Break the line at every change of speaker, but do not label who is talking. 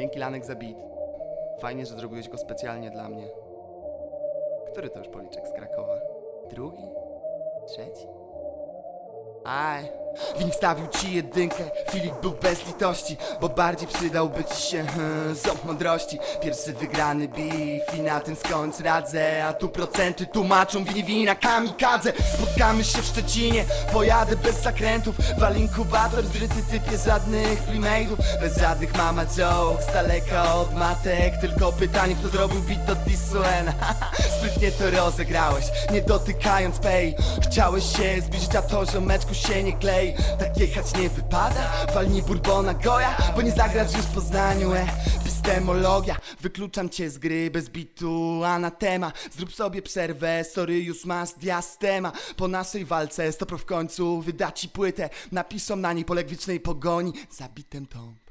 Dzięki Lanek za beat. Fajnie, że zrobiłeś go specjalnie dla mnie. Który to już policzek z Krakowa? Drugi? Trzeci? Aj, Win wstawił ci jedynkę, Filip był bez litości Bo bardziej przydałby ci się hmm, ząb mądrości. Pierwszy wygrany beef i na tym skończ radzę A tu procenty tłumaczą wini wina kamikadze. Spotkamy się w Szczecinie, pojadę bez zakrętów. Wal inkubator, zryty typie żadnych premade'ów Bez żadnych mama jokes, daleka od matek. Tylko pytanie kto zrobił beat do Disuena Sprytnie to rozegrałeś, nie dotykając pay. Chciałeś się zbliżyć, a to ziomeczku się nie klei Tak jechać nie wypada, walnij bourbona goja Bo nie zagrasz już w Poznaniu, e. Epistemologia, wykluczam cię z gry bez bitu Anatema, zrób sobie przerwę Sorry, już masz diastema. Po naszej walce stopro w końcu wyda ci płytę. Napiszą na niej poleg wiecznej pogoni Zabitem tą